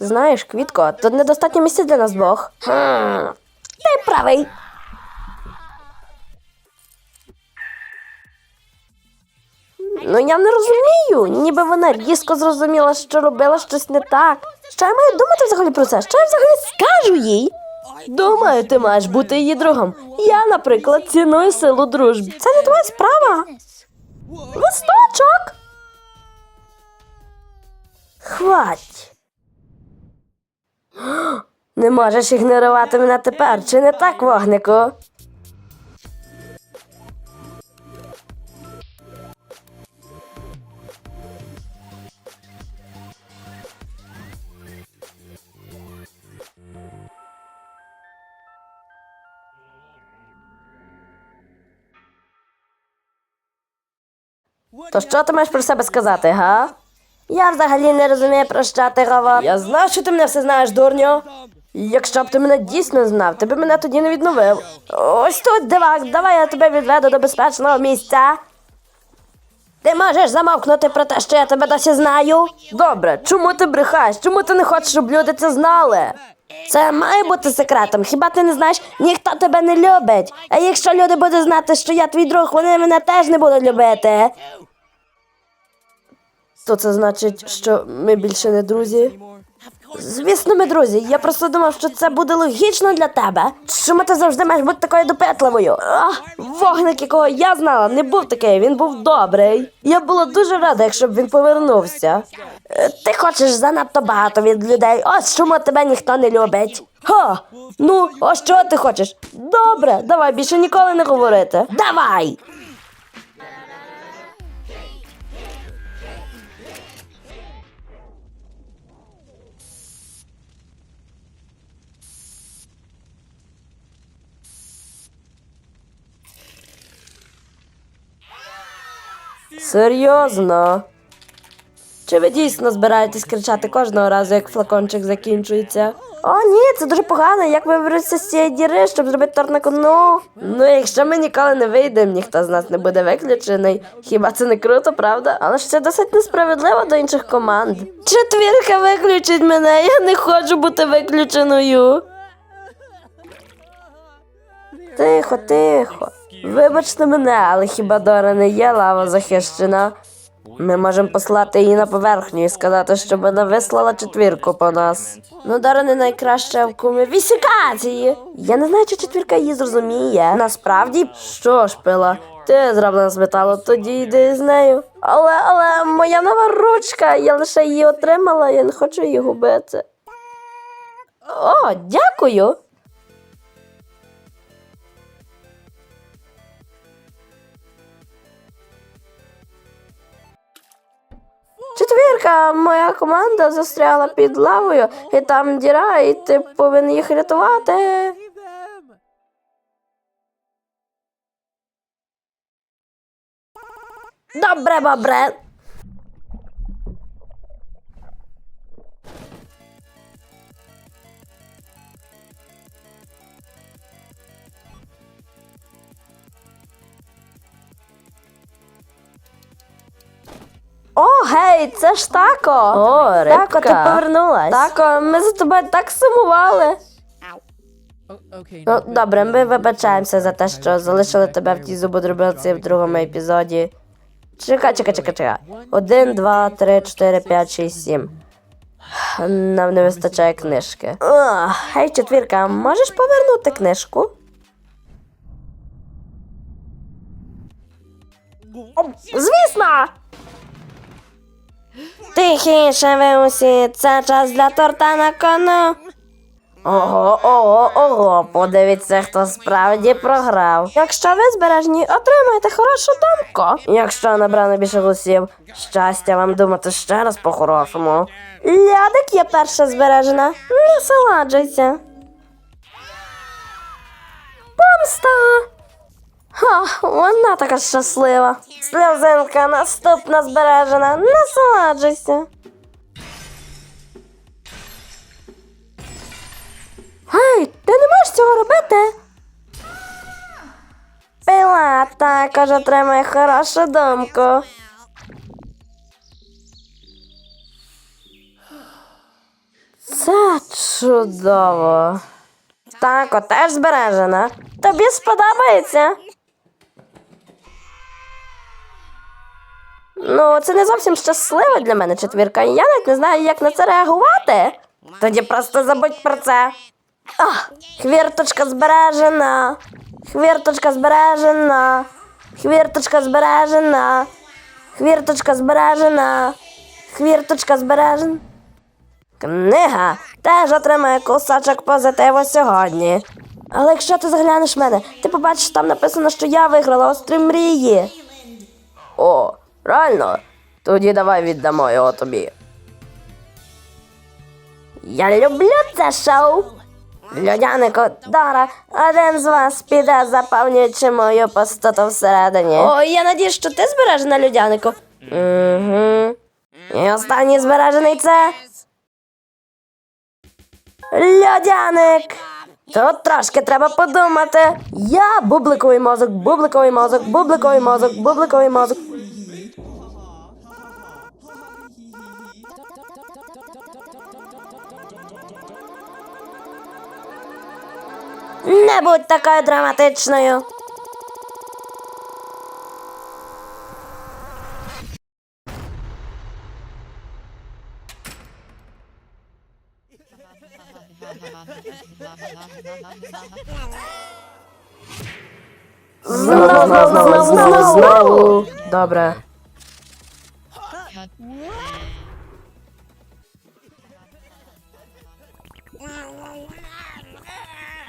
Знаєш, Квітко, тут недостатньо місця для нас двох. Ти правий. Ну я не розумію. Ніби вона різко зрозуміла, що робила щось не так. Що я маю думати взагалі про це? Що я взагалі скажу їй? Думаю, ти маєш бути її другом. Я, наприклад, ціную силу дружби. Це не твоя справа. Листочок. Хвать. Не можеш ігнорувати мене тепер, чи не так, вогнику? То що ти маєш про себе сказати, га? Я взагалі не розумію, про що ти говориш. Я знаю, що ти мене все знаєш, дурню. Якщо б ти мене дійсно знав, ти б мене тоді не відновив. Ось тут, дивак, давай я тебе відведу до безпечного місця. Ти можеш замовкнути про те, що я тебе досі знаю? Добре, чому ти брехаєш? Чому ти не хочеш, щоб люди це знали? Це має бути секретом. Хіба ти не знаєш, ніхто тебе не любить. А якщо люди будуть знати, що я твій друг, вони мене теж не будуть любити. То це значить, що ми більше не друзі? Звісно, ми друзі. Я просто думав, що це буде логічно для тебе. Чому ти завжди маєш бути такою допитливою? А, вогник, якого я знала, не був такий, він був добрий. Я була дуже рада, якщо б він повернувся. Е, Ти хочеш занадто багато від людей. Ось чому тебе ніхто не любить. Ха, ну, ось що ти хочеш? Добре, давай більше ніколи не говорити. Давай! Серйозно? Чи ви дійсно збираєтесь кричати кожного разу, як флакончик закінчується? О, ні, це дуже погано. Як виберуться з цієї діри, щоб зробити торт на кону? Ну, якщо ми ніколи не вийдемо, ніхто з нас не буде виключений. Хіба це не круто, правда? Але ж це досить несправедливо до інших команд. Четвірка виключить мене, я не хочу бути виключеною. Тихо, тихо. Вибачте мене, але хіба Дора не є лава захищена? Ми можемо послати її на поверхню і сказати, щоб вона вислала четвірку по нас. Ну, Дора не найкраща в кумифікації. Я не знаю, чи четвірка її зрозуміє. Насправді, що ж, пила, ти зроблена з металу, тоді йди з нею. Але, але моя нова ручка, я лише її отримала, я не хочу її губити. О, дякую. Четвірка, моя команда застряла під лавою, і там діра, і ти повинен їх рятувати. Добре, бобре. Гей, це ж тако. О, рибка. Тако, ти повернулась. Тако, ми за тобою так сумували. Ну, добре, ми вибачаємося за те, що залишили тебе в тій зубодробилці в другому епізоді. Чекай, чекай, чекай, чекай. Один, два, три, чотири, п'ять, шість, сім. Нам не вистачає книжки. Ох, Гей, четвірка, можеш повернути книжку? Звісно! Тихіше ви це час для торта на кону. Ого, ого, ого, подивіться, хто справді програв. Якщо ви збережні, отримаєте хорошу думку. Якщо набрано більше голосів, щастя вам думати ще раз по-хорошому. Лядик є перша збережена. Насолоджуйся. Помста. Ха, вона така щаслива. Сльозинка наступна збережена. Насолоджуйся. Гей, ти не можеш цього робити. Пила також отримає хорошу думку. Це чудово. Так, теж збережена. Тобі сподобається. Ну, це не зовсім щаслива для мене четвірка. Я навіть не знаю, як на це реагувати. Тоді просто забудь про це. А, хвірточка збережена. Хвірточка збережена. Хвірточка збережена. Хвірточка збережена. Хвірточка збережена. Книга теж отримає кусочок позитиву сьогодні. Але якщо ти заглянеш в мене, ти побачиш, там написано, що я виграла острів мрії. О, реально? Тоді давай віддамо його тобі. Я люблю це шоу. Людянику, Дора, один з вас піде, заповнюючи мою пустоту всередині. О, я надію, що ти збережена, людянику. Угу. І останній збережений це. Льодяник! Тут трошки треба подумати. Я бубликовий мозок, бубликовий мозок, бубликовий мозок, бубликовий мозок. Не будь такою драматичною. Знову, знову, знову, знову, знову. Добре.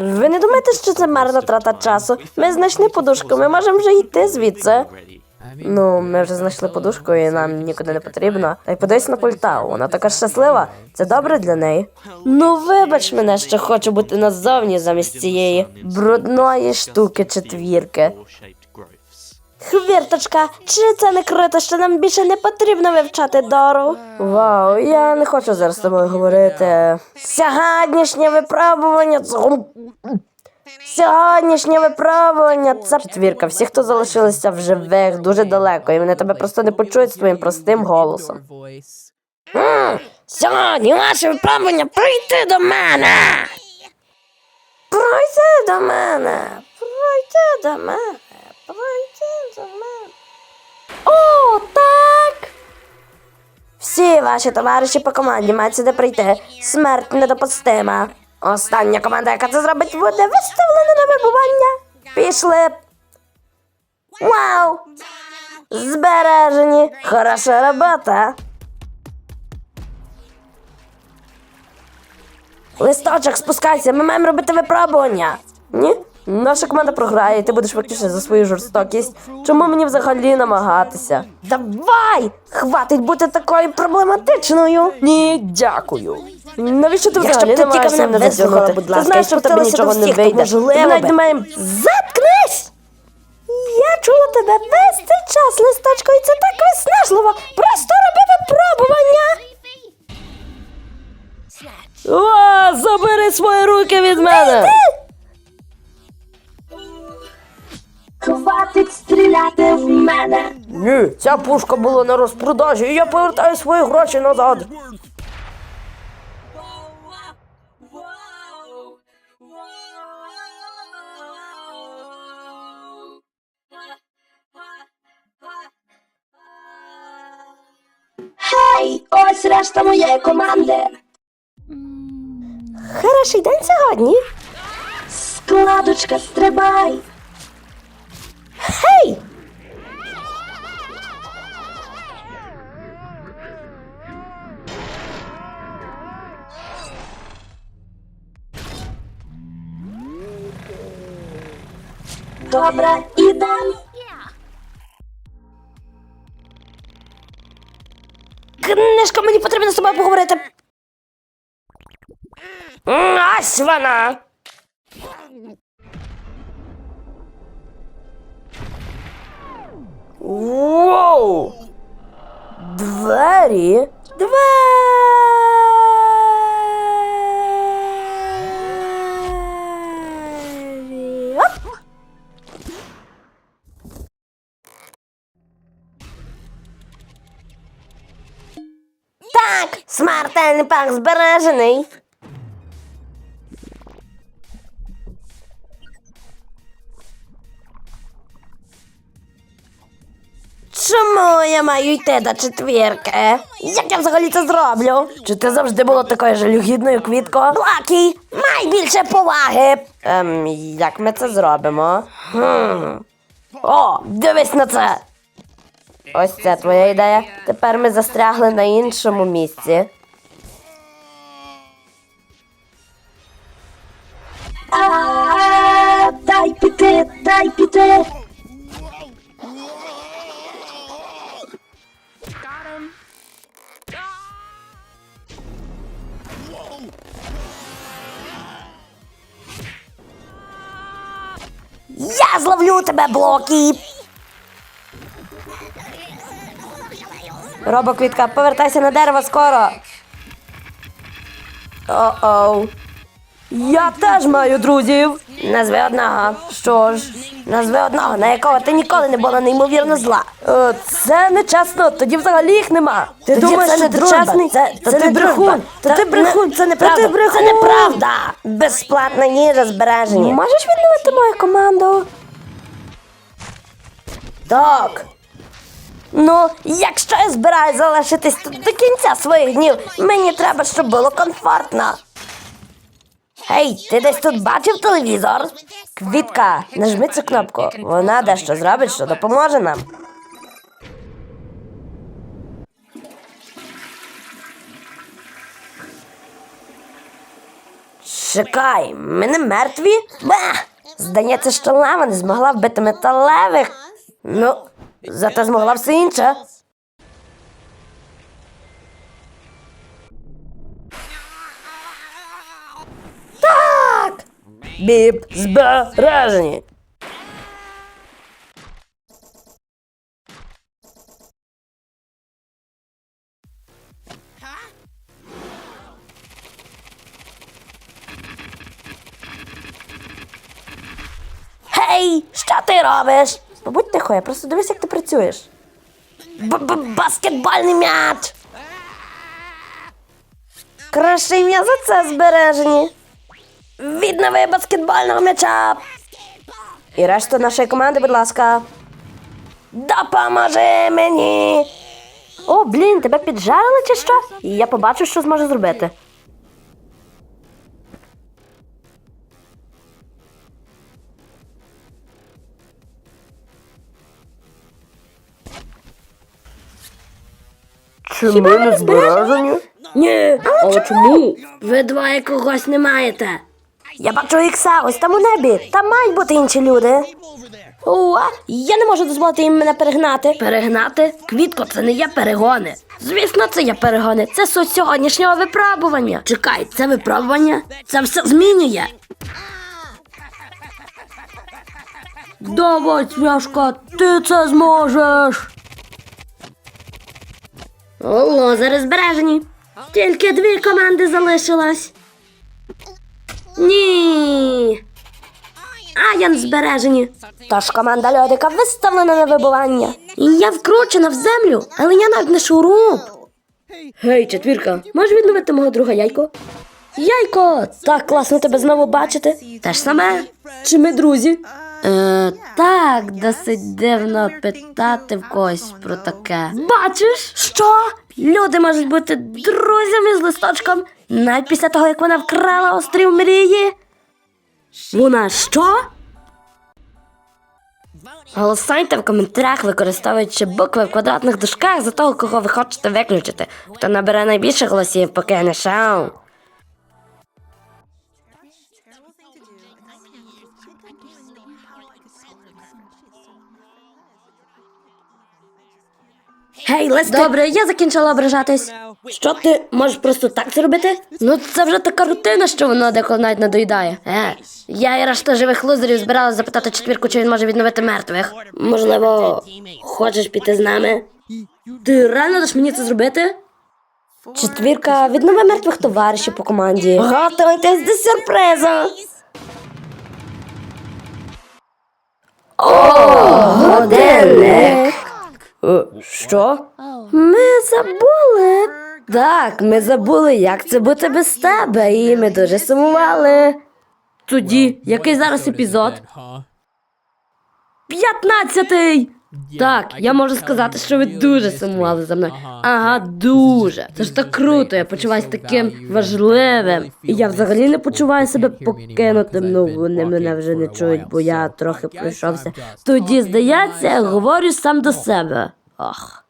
Ви не думаєте, що це марна трата часу? Ми знайшли подушку, ми можемо вже йти звідси. Ну, ми вже знайшли подушку і нам нікуди не потрібно. Та й подивись на пульта, вона така щаслива. Це добре для неї. Ну, вибач мене, що хочу бути назовні замість цієї брудної штуки четвірки. Хвірточка, чи це не круто, що нам більше не потрібно вивчати Дору? Вау, я не хочу зараз з тобою говорити. Сьогоднішнє випробування. Сьогоднішнє випробування. Це четвірка. Всі, хто залишилися в живих, дуже далеко, і вони тебе просто не почують своїм простим голосом. Сьогодні ваше випробування прийти до мене. Пройти до мене. Пройти до мене. О, так. Всі ваші товариші по команді мають сюди прийти. Смерть недопустима. Остання команда, яка це зробить, буде виставлена на вибування. Пішли. Вау! Збережені. Хороша робота. Листочок, спускайся, ми маємо робити випробування. Ні? Наша команда програє, і ти будеш виключно за свою жорстокість. Чому мені взагалі намагатися? Давай! Хватить бути такою проблематичною. Ні, дякую. Навіщо ти взагалі ти не маєш тільки мене затягнути? Ти знаєш, що в тебе нічого не вийде. можливо Ти навіть не маємо... Заткнись! Я чула тебе весь цей час, листочко, і це так виснажливо. Просто роби випробування. О, забери свої руки від мене! Хватить стріляти в мене. Ні, ця пушка була на розпродажі, і я повертаю свої гроші назад. Хай, ось решта моєї команди. Хороший день сьогодні. Складочка, стрибай. Гей! Добре, ідем. Книжка, мені потрібно з тобою поговорити. Ось вона. Воу! Двері. Двері. Оп! Так, смертельний пак збережений. Чому я маю йти до четвірки? Як я взагалі це зроблю? Чи ти завжди була такою жалюгідною квітко? Блакі, май більше поваги. Ем, як ми це зробимо? Хм. О, дивись на це. Ось це твоя ідея. Тепер ми застрягли на іншому місці. Дай піти, дай піти. Тебе, блоки. Робоквітка, повертайся на дерево скоро. О-оу. Я теж маю друзів. Назви одного. Що ж, назви одного, на якого ти ніколи не була неймовірно зла. О, це нечесно, тоді взагалі їх нема. Ти Тоді думаєш, це що не ти дружба. чесний? Це- Та це ти не брехун. Та ти брехун, не- це та неправда. ти брехун. Це неправда. Безплатна їжа збережені. Можеш відновити мою команду? Так. Ну, якщо я збираюсь залишитись тут до кінця своїх днів, мені треба, щоб було комфортно. Гей, ти десь тут бачив телевізор? Квітка, нажми цю кнопку. Вона дещо зробить, що допоможе нам. Чекай, ми не мертві? Ба! Здається, що лава не змогла вбити металевих. Ну, зате змогла все інше. Так! Біп збережені. Гей, що ти робиш? Побудь тихо, я просто дивись, як ти працюєш. Баскетбольний м'яч. Краще ім'я за це збережені. Віднови баскетбольного м'яча. І решту нашої команди, будь ласка. Допоможи мені. О, блін, тебе піджарили чи що? Я побачу, що зможу зробити. Чи ми не збережені? Ні. Але чому? Ви двоє когось не маєте. Я бачу ікса, ось там у небі. Там мають бути інші люди. О, я не можу дозволити їм мене перегнати. Перегнати? Квітко, це не є перегони. Звісно, це є перегони. Це суть сьогоднішнього випробування. Чекай, це випробування? Це все змінює. Давай, цвяшка, ти це зможеш. Лозери збережені. Тільки дві команди залишилось. Ні. Аян збережені. Тож команда льодика виставлена на вибування. Я вкручена в землю, але я навіть не шуруп. Гей, четвірка, можеш відновити мого друга яйко? Яйко, так класно тебе знову бачити. Те ж саме. Чи ми друзі? Е, так, досить дивно питати в когось про таке. Бачиш, що? Люди можуть бути друзями з листочком навіть після того, як вона вкрала острів мрії. Вона що? Голосуйте в коментарях, використовуючи букви в квадратних дужках за того, кого ви хочете виключити. Хто набере найбільше голосів, покине шоу. Гей, Леска. Добре, я закінчила ображатись. Що ти можеш просто так зробити? Ну це вже така рутина, що воно деколи навіть надоїдає. Е, я і решта живих лузерів збиралась запитати четвірку, чи він може відновити мертвих. Можливо, хочеш піти з нами? Ти реально даш мені це зробити? Четвірка, віднови мертвих товаришів по команді. Готуйтесь до сюрпризу. О, годинник. Що? Ми забули. Так, ми забули, як це бути без тебе, і ми дуже сумували. Тоді, який зараз епізод? П'ятнадцятий! Так, я можу сказати, що ви дуже сумували за мною. Ага, дуже. Це ж так круто, я почуваюся таким важливим. І я взагалі не почуваю себе покинутим. Ну, вони мене вже не чують, бо я трохи пройшовся. Тоді, здається, говорю сам до себе. Ох.